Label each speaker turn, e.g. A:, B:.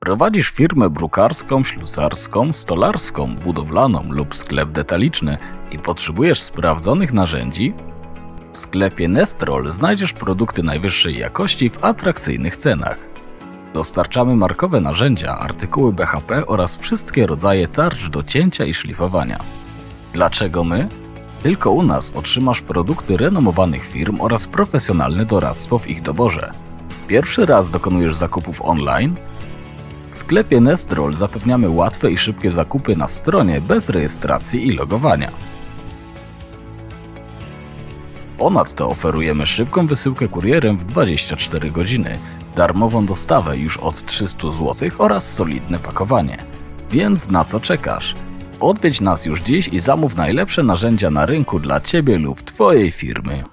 A: Prowadzisz firmę brukarską, ślusarską, stolarską, budowlaną lub sklep detaliczny i potrzebujesz sprawdzonych narzędzi? W sklepie Nestrol znajdziesz produkty najwyższej jakości w atrakcyjnych cenach. Dostarczamy markowe narzędzia, artykuły BHP oraz wszystkie rodzaje tarcz do cięcia i szlifowania. Dlaczego my? Tylko u nas otrzymasz produkty renomowanych firm oraz profesjonalne doradztwo w ich doborze. Pierwszy raz dokonujesz zakupów online? Sklepie Nestrol zapewniamy łatwe i szybkie zakupy na stronie bez rejestracji i logowania. Ponadto oferujemy szybką wysyłkę kurierem w 24 godziny, darmową dostawę już od 300 zł oraz solidne pakowanie. Więc na co czekasz? Odwiedź nas już dziś i zamów najlepsze narzędzia na rynku dla Ciebie lub Twojej firmy.